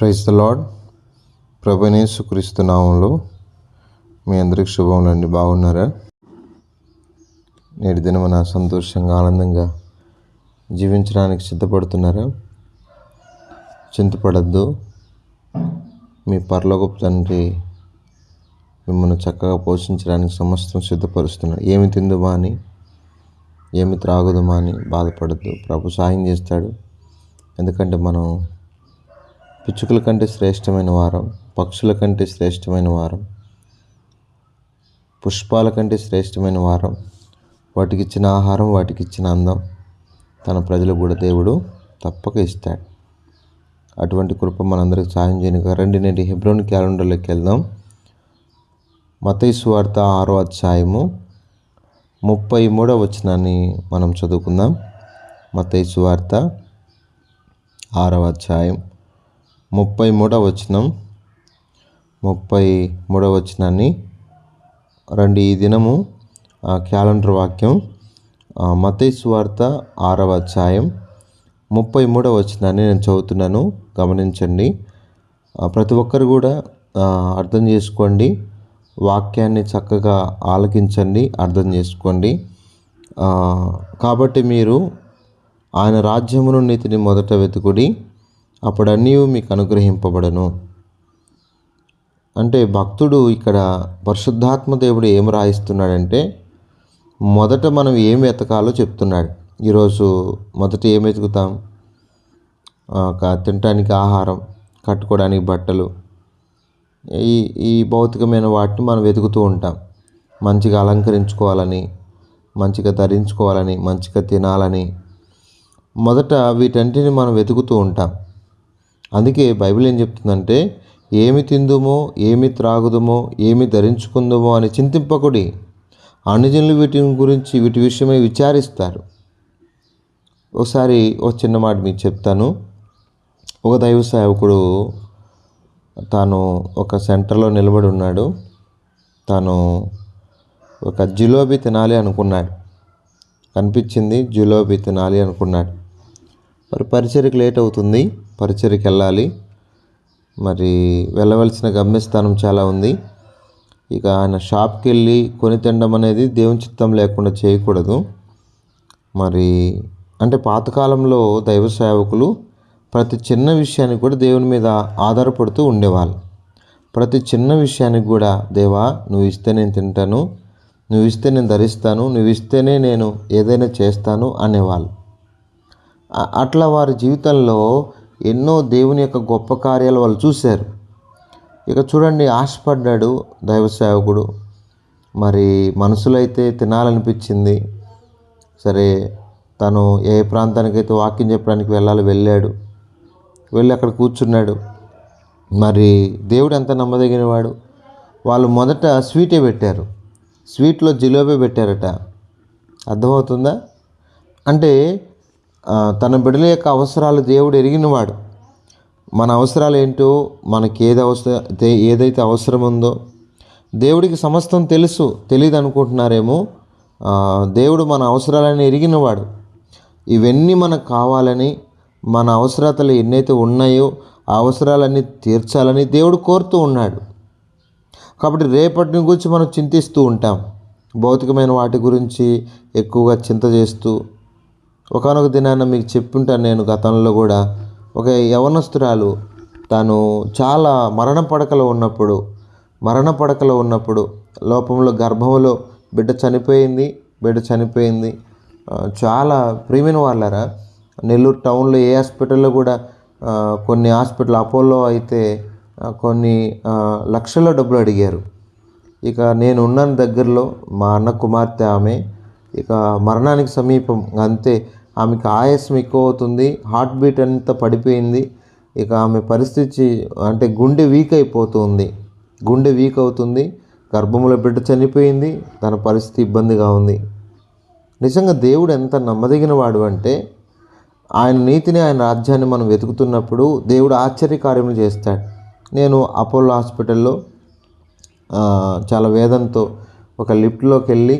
Praise the lord ప్రభునేసు క్రీస్తు నామంలో మీ అందరికి శుభములండి బాగున్నారా? నేటి దినమున సంతోషంగా ఆనందంగా జీవించడానికి సిద్ధపడుతున్నారా? చింతపడద్దు. మీ పరలోకపు తండ్రి మిమ్మల్ని చక్కగా పోషించడానికి సమస్తం సిద్ధపరుస్తున్నాడు. ఏమి తిందుమా అని ఏమి త్రాగుదుమా అని బాధపడద్దు. ప్రభు సాయం చేస్తాడు. ఎందుకంటే మనం పిచ్చుకల కంటే శ్రేష్టమైన వారం పక్షుల కంటే శ్రేష్టమైన వారం పుష్పాల కంటే శ్రేష్టమైన వారం వాటికి ఇచ్చిన ఆహారం వాటికి ఇచ్చిన అందం తన ప్రజలు కూడా దేవుడు తప్పక ఇస్తాడు. అటువంటి కృప మనందరికి సాయం చేయను రండి నేటి హెబ్రోన్ క్యాలెండర్లోకి వెళ్దాం. మతయి సువార్త ఆరో అధ్యాయము ముప్పై మూడో వచనాన్ని మనం చదువుకుందాం. మతయి సువార్త ఆరవ అధ్యాయం ముప్పై మూడవ వచనం. ముప్పై మూడవ వచనాన్ని రండి ఈ దినము క్యాలెండర్ వాక్యం ఆ, సువార్త ఆరవ అధ్యాయం. ముప్పై మూడవ వచనాన్ని నేను చదువుతున్నాను గమనించండి. ప్రతి ఒక్కరు కూడా అర్థం చేసుకోండి. వాక్యాన్ని చక్కగా ఆలకించండి అర్థం చేసుకోండి. కాబట్టి మీరు ఆయన రాజ్యమును నీతిని మొదట వెతుకుడి అప్పుడన్నీ మీకు అనుగ్రహింపబడను. అంటే భక్తుడు ఇక్కడ పరిశుద్ధాత్మ దేవుడు ఏం రాయిస్తున్నాడంటే మొదట మనం ఏం వెతకాలో చెప్తున్నాడు. ఈరోజు మొదట ఏం వెతుకుతాం? తినటానికి ఆహారం కట్టుకోవడానికి బట్టలు ఈ ఈ భౌతికమైన వాటిని మనం వెతుకుతూ ఉంటాం. మంచిగా అలంకరించుకోవాలని మంచిగా ధరించుకోవాలని మంచిగా తినాలని. మొదట వీటన్నిటిని మనం వెతుకుతూ ఉంటాం. అందుకే బైబిల్ ఏం చెప్తుందంటే ఏమి తిందుమో ఏమి త్రాగుదుమో ఏమి ధరించుకుందుమో అని చింతింపకుడి. అనుజనులు వీటి గురించి వీటి విషయమై విచారిస్తారు. ఒకసారి ఒక చిన్న మాట మీకు చెప్తాను. ఒక దైవ సేవకుడు తాను ఒక సెంటర్లో నిలబడి ఉన్నాడు. తాను ఒక జిలోబీ తినాలి అనుకున్నాడు. కనిపించింది జిలోబీ తినాలి అనుకున్నాడు. మరి పరిచర్కి లేట్ అవుతుంది. పరిచర్కి వెళ్ళాలి. మరి వెళ్ళవలసిన గమ్యస్థానం చాలా ఉంది. ఇక ఆయన షాప్కి వెళ్ళి కొని తినడం అనేది దేవుని చిత్తం లేకుండా చేయకూడదు. మరి అంటే పాతకాలంలో దైవ సేవకులు ప్రతి చిన్న విషయానికి కూడా దేవుని మీద ఆధారపడుతూ ఉండేవాళ్ళు. ప్రతి చిన్న విషయానికి కూడా దేవా నువ్వు ఇస్తే నేను తింటాను. నువ్వు ఇస్తే నేను ధరిస్తాను. నువ్వు ఇస్తేనే నేను ఏదైనా చేస్తాను అనేవాళ్ళు. అట్లా వారి జీవితంలో ఎన్నో దేవుని యొక్క గొప్ప కార్యాలు వాళ్ళు చూశారు. ఇక చూడండి ఆశపడ్డాడు దైవ సేవకుడు. మరి మనసులో అయితే తినాలనిపించింది. సరే తను ఏ ప్రాంతానికైతే వాకింగ్ చెప్పడానికి వెళ్ళాలి వెళ్ళాడు. వెళ్ళి అక్కడ కూర్చున్నాడు. మరి దేవుడు ఎంత నమ్మదగినవాడు? వాళ్ళు మొదట స్వీటే పెట్టారు. స్వీట్లో జిలేబీ పెట్టారట. అర్థమవుతుందా? అంటే తన బిడ్డల యొక్క అవసరాలు దేవుడు ఎరిగినవాడు. మన అవసరాలు ఏంటో మనకి ఏది అవసరం ఏదైతే అవసరం ఉందో దేవుడికి సమస్తం తెలుసు తెలియదు అనుకుంటున్నారేమో దేవుడు మన అవసరాలని ఎరిగినవాడు. ఇవన్నీ మనకు కావాలని మన అవసరతలు ఎన్నైతే ఉన్నాయో ఆ అవసరాలన్నీ తీర్చాలని దేవుడు కోరుతూ ఉన్నాడు. కాబట్టి రేపటిని గురించి మనం చింతిస్తూ ఉంటాం. భౌతికమైన వాటి గురించి ఎక్కువగా చింత చేస్తూ ఒకనొక దినాన మీకు చెప్పుంటాను నేను గతంలో కూడా. ఒక యవనస్తురాలు తాను చాలా మరణ పడకలో ఉన్నప్పుడు మరణ పడకలో ఉన్నప్పుడు లోపంలో గర్భంలో బిడ్డ చనిపోయింది బిడ్డ చనిపోయింది. చాలా ప్రియమైన వాళ్ళరా? నెల్లూరు టౌన్లో ఏ హాస్పిటల్లో కూడా కొన్ని హాస్పిటల్ అపోలో అయితే కొన్ని లక్షల డబ్బులు అడిగారు. ఇక నేను ఉన్నాను దగ్గరలో మా అన్న కుమార్తె ఆమె. ఇక మరణానికి సమీపం అంతే. ఆమెకు ఆయాసం ఎక్కువ అవుతుంది హార్ట్ బీట్ అంతా పడిపోయింది. ఇక ఆమె పరిస్థితి అంటే గుండె వీక్ అయిపోతుంది. గుండె వీక్ అవుతుంది. గర్భంలో బిడ్డ చనిపోయింది. తన పరిస్థితి ఇబ్బందిగా ఉంది. నిజంగా దేవుడు ఎంత నమ్మదగిన వాడు అంటే ఆయన నీతిని ఆయన రాజ్యాన్ని మనం వెతుకుతున్నప్పుడు దేవుడు ఆశ్చర్యకార్యములు చేస్తాడు. నేను అపోలో హాస్పిటల్లో చాలా వేదంతో ఒక లిఫ్ట్లోకి వెళ్ళి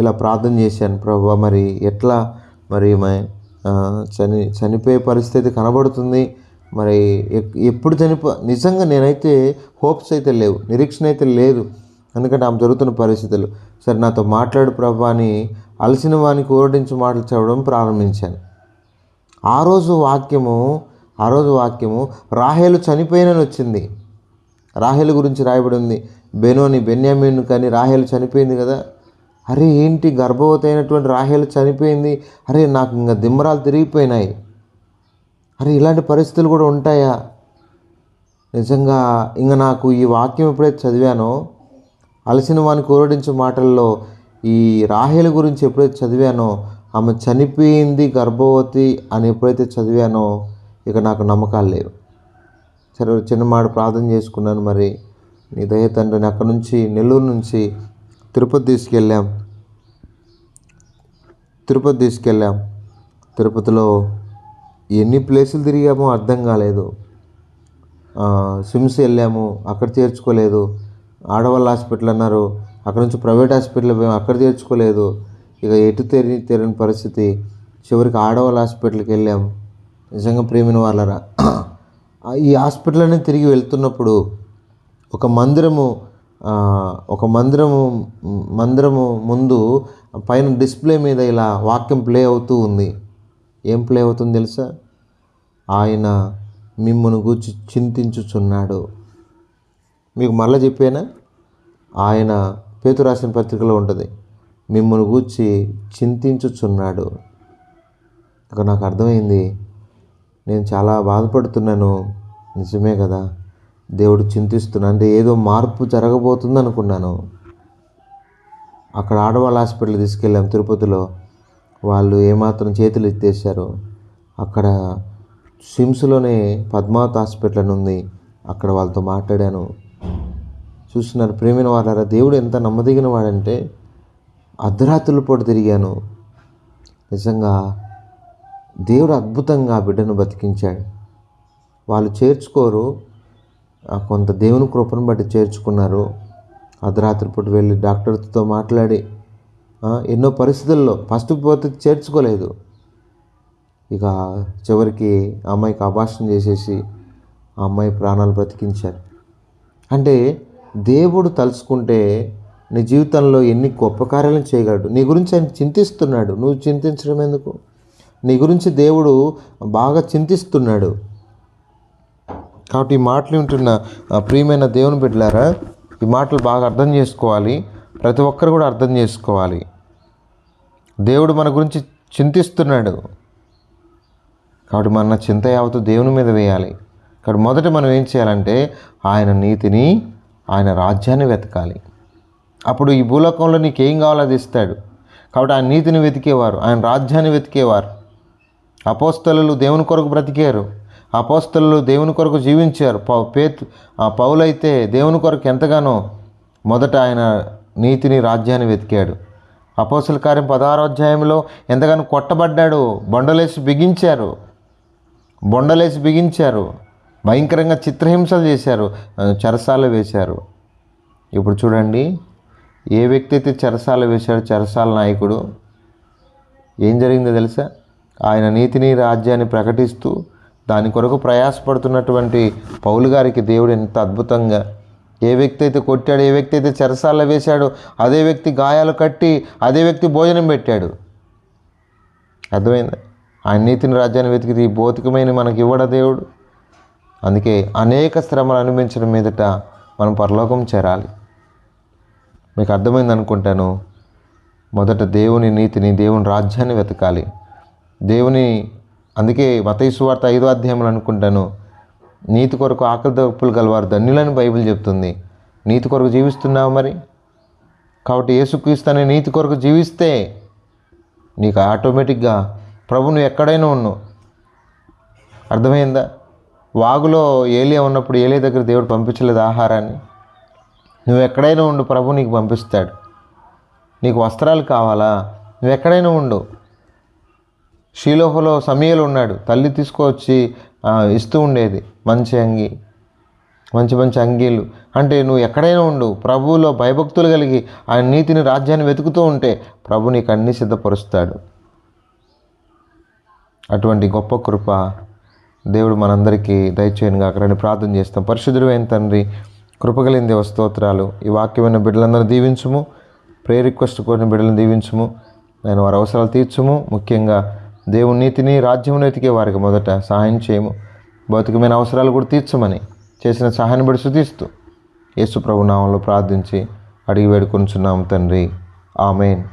ఇలా ప్రార్థన చేశాను. ప్రభు మరి ఎట్లా మరి చని చనిపోయే పరిస్థితి కనబడుతుంది. మరి ఎక్- ఎప్పుడు చనిపో నిజంగా నేనైతే హోప్స్ అయితే లేవు నిరీక్షణ అయితే లేదు. ఎందుకంటే ఆమె జరుగుతున్న పరిస్థితులు. సరే నాతో మాట్లాడు ప్రభా అని అలసిన వానికి ఓడించి మాటలు చదవడం ప్రారంభించాను. ఆ రోజు వాక్యము ఆ రోజు వాక్యము రాహేలు చనిపోయినని వచ్చింది. రాహేలు గురించి రాయబడి ఉంది. బెనోని బెన్యామీన్ కానీ రాహేలు చనిపోయింది కదా? అరే ఏంటి గర్భవతి అయినటువంటి రాహేలు చనిపోయింది? అరే నాకు ఇంకా దిమ్మరాలు తిరిగిపోయినాయి. అరే ఇలాంటి పరిస్థితులు కూడా ఉంటాయా? నిజంగా ఇంకా నాకు ఈ వాక్యం ఎప్పుడైతే చదివానో. అలసిన వాని కోరడించే మాటల్లో ఈ రాహేలు గురించి ఎప్పుడైతే చదివానో ఆమె చనిపోయింది గర్భవతి అని ఎప్పుడైతే చదివానో ఇక నాకు నమ్మకాలు లేవు. సరే చిన్న మాట ప్రార్థన చేసుకున్నాను మరి. నీ దయ తండ్రిని అక్కడ నుంచి నెల్లూరు నుంచి తిరుపతి తీసుకెళ్ళాం. తిరుపతి తీసుకెళ్ళాం. తిరుపతిలో ఎన్ని ప్లేసులు తిరిగామో అర్థం కాలేదు. సిమ్స్ వెళ్ళాము అక్కడ చేర్చుకోలేదు. ఆడవాళ్ళ హాస్పిటల్ అన్నారు అక్కడ నుంచి ప్రైవేట్ హాస్పిటల్ పోయాము అక్కడ చేర్చుకోలేదు. ఇక ఎటు తెరి తెరని పరిస్థితి. చివరికి ఆడవాళ్ళ హాస్పిటల్కి వెళ్ళాం. నిజంగా ప్రేమిన వాళ్ళరా? ఈ హాస్పిటల్ అనేది తిరిగి వెళ్తున్నప్పుడు ఒక మందిరము ఒక మందిరము మందిరము ముందు పైన డిస్ప్లే మీద ఇలా వాక్యం ప్లే అవుతూ ఉంది. ఏం ప్లే అవుతుంది తెలుసా? ఆయన మిమ్మల్ని గూర్చి చింతించుచున్నాడు. మీకు మళ్ళీ చెప్పానా? ఆయన పేతు రాసిన పత్రికలో ఉంటుంది. మిమ్మల్ని గూర్చి చింతించుచున్నాడు. ఇక నాకు అర్థమైంది. నేను చాలా బాధపడుతున్నాను. నిజమే కదా? దేవుడు చింతిస్తున్నా అంటే ఏదో మార్పు జరగబోతుంది అనుకున్నాను. అక్కడ ఆడవాళ్ళ హాస్పిటల్ తీసుకెళ్ళాం తిరుపతిలో. వాళ్ళు ఏమాత్రం చేతులు ఎత్తేసారు అక్కడ సిమ్స్లోనే పద్మావతి హాస్పిటల్ అని ఉంది. అక్కడ వాళ్ళతో మాట్లాడాను. చూస్తున్నారు ప్రేమిన వాళ్ళారా దేవుడు ఎంత నమ్మదగిన వాడంటే అర్ధరాత్రుల పూట తిరిగాను. నిజంగా దేవుడు అద్భుతంగా ఆ బిడ్డను బతికించాడు. వాళ్ళు చేర్చుకోరు కొంత దేవుని కృపను బట్టి చేర్చుకున్నారు. అర్ధరాత్రి పూట వెళ్ళి డాక్టర్తో మాట్లాడి ఎన్నో పరిస్థితుల్లో ఫస్ట్ పోతే చేర్చుకోలేదు. ఇక చివరికి అమ్మాయికి అభాషణ చేసేసి ఆ అమ్మాయి ప్రాణాలు బ్రతికించారు. అంటే దేవుడు తలుచుకుంటే నీ జీవితంలో ఎన్ని గొప్ప కార్యాలను చేయగలడు? నీ గురించి ఆయన చింతిస్తున్నాడు. నువ్వు చింతించడం ఎందుకు? నీ గురించి దేవుడు బాగా చింతిస్తున్నాడు. కాబట్టి ఈ మాటలు వింటున్న ప్రియమైన దేవుని బిడ్డలారా ఈ మాటలు బాగా అర్థం చేసుకోవాలి. ప్రతి ఒక్కరు కూడా అర్థం చేసుకోవాలి. దేవుడు మన గురించి చింతిస్తున్నాడు. కాబట్టి మన చింత యావత్తు దేవుని మీద వేయాలి. కాబట్టి మొదట మనం ఏం చేయాలంటే ఆయన నీతిని ఆయన రాజ్యాన్ని వెతకాలి. అప్పుడు ఈ భూలోకంలో నీకేం కావాలో అది ఇస్తాడు. కాబట్టి ఆయన నీతిని వెతికేవారు ఆయన రాజ్యాన్ని వెతికేవారు. అపోస్తలు దేవుని కొరకు బ్రతికారు. అపోస్తలు దేవుని కొరకు జీవించారు. పౌ పేతు ఆ పౌలైతే దేవుని కొరకు ఎంతగానో మొదట ఆయన నీతిని రాజ్యాన్ని వెతికాడు. అపోసల కార్యం పదహారో అధ్యాయంలో ఎంతగానో కొట్టబడ్డాడు. బొండలేసి బిగించారు. బొండలేసి బిగించారు. భయంకరంగా చిత్రహింసలు చేశారు. ఆ, చెరసాల వేశారు. ఇప్పుడు చూడండి ఏ వ్యక్తి అయితే చెరసాల వేశాడు చెరసాల నాయకుడు ఏం జరిగిందో తెలుసా? ఆయన నీతిని రాజ్యాన్ని ప్రకటిస్తూ దాని కొరకు ప్రయాసపడుతున్నటువంటి పౌలు గారికి దేవుడు ఎంత అద్భుతంగా ఏ వ్యక్తి అయితే కొట్టాడు ఏ వ్యక్తి అయితే చెరసాల వేశాడో అదే వ్యక్తి గాయాలు కట్టి అదే వ్యక్తి భోజనం పెట్టాడు. అర్థమైందా? ఆయన నీతిని రాజ్యాన్ని వెతికి ఈ భౌతికమైన మనకి ఇవ్వడ దేవుడు? అందుకే అనేక శ్రమలు అనుభవించడం మీదట మనం పరలోకం చేరాలి. మీకు అర్థమైంది అనుకుంటాను. మొదట దేవుని నీతిని దేవుని రాజ్యాన్ని వెతకాలి. దేవుని అందుకే మతైసు వార్త ఐదో అధ్యాయంలో అనుకుంటాను నీతి కొరకు ఆకలి దప్పులు గలవారు ధన్యులని బైబిల్ చెప్తుంది. నీతి కొరకు జీవిస్తున్నావు మరి? కాబట్టి యేసుక్రీస్తు అనే నీతి కొరకు జీవిస్తే నీకు ఆటోమేటిక్గా ప్రభు నువ్వు ఎక్కడైనా ఉన్నావు అర్థమైందా? వాగులో ఏలియా ఉన్నప్పుడు ఏలియా దగ్గర దేవుడు పంపించలేదు ఆహారాన్ని. నువ్వు ఎక్కడైనా ఉండు ప్రభు నీకు పంపిస్తాడు. నీకు వస్త్రాలు కావాలా? నువ్వు ఎక్కడైనా ఉండు. షీలోహలో సమీయలు ఉన్నాడు. తల్లి తీసుకొచ్చి ఇస్తూ ఉండేది. మంచి అంగి మంచి మంచి అంగీలు. అంటే నువ్వు ఎక్కడైనా ఉండు ప్రభువులో భయభక్తులు కలిగి ఆయన నీతిని రాజ్యాన్ని వెతుకుతూ ఉంటే ప్రభు నీకు అన్ని సిద్ధపరుస్తాడు. అటువంటి గొప్ప కృప దేవుడు మనందరికీ దయచేయను అక్కడని ప్రార్థన చేస్తాం. పరిశుద్ధుడు అయిన తండ్రి కృపగలిగిన దేవ స్తోత్రాలు. ఈ వాక్యమైన బిడ్డలందరూ దీవించుము. ప్రే రిక్వెస్ట్ కోరిన బిడ్డలను దీవించుము. నేను వారి అవసరాలు తీర్చుము. ముఖ్యంగా దేవుని నీతిని రాజ్యం నీతికే వారికి మొదట సహాయం చేయము. భౌతికమైన అవసరాలు కూడా తీర్చమని చేసిన సహాయాన్ని బడి శుతిస్తూ యేసు ప్రభు నామంలో ప్రార్థించి అడిగి వేడుకొంచున్నాం తండ్రి. ఆమెన్.